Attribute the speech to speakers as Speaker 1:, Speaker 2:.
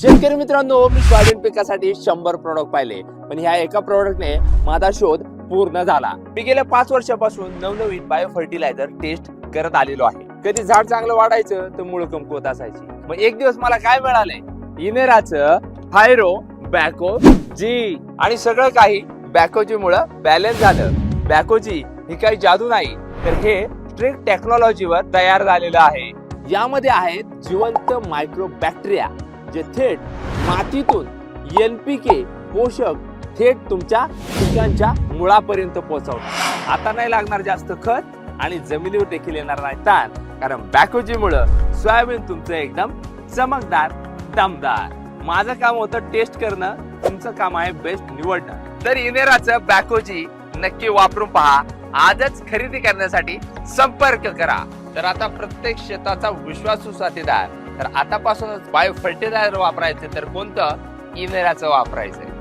Speaker 1: शेतकरी मित्रांनो मी सोयाबीन पिकासाठी शंभर प्रोडक्ट पाहिले पण ह्या एका प्रोडक्टने माझा शोध पूर्ण झाला. मी गेल्या पाच वर्षापासून नवनवीन बायो फर्टिलायझर टेस्ट करत आलेलो आहे. कधी झाड चांगलं वाढायचं तर मुळ कमकुवत असायची. मग एक दिवस मला काय मिळालंय इनेराचं हायरो बॅको जी आणि सगळं काही बॅकोजी मुळे बॅलन्स झालं. बॅकोजी ही काही जादू नाही तर हे स्ट्रिक्ट टेक्नॉलॉजीवर तयार झालेलं आहे. यामध्ये आहेत जिवंत मायक्रो बॅक्टेरिया जे थेट मातीतून एल पी के पोषक थेट तुमच्या पिकांच्या मुळापर्यंत पोहोचवतात. आता नाही लागणार जास्त खत आणि जमिनीवर देखील येणार नाही ताण. कारण बॅकोजीमुळं सोयाबीन तुमचं एकदम चमकदार दमदार. माझं काम होतं टेस्ट करणं तुमचं काम आहे बेस्ट निवडणं. तर इनेराचं बॅकोजी नक्की वापरून पहा. आजच खरेदी करण्यासाठी संपर्क करा. तर आता प्रत्येक शेताचा विश्वासू साथीदार तर आतापासूनच बायो फर्टिलायझर वापरायचे तर कोणतं? इनेराचं वापरायचं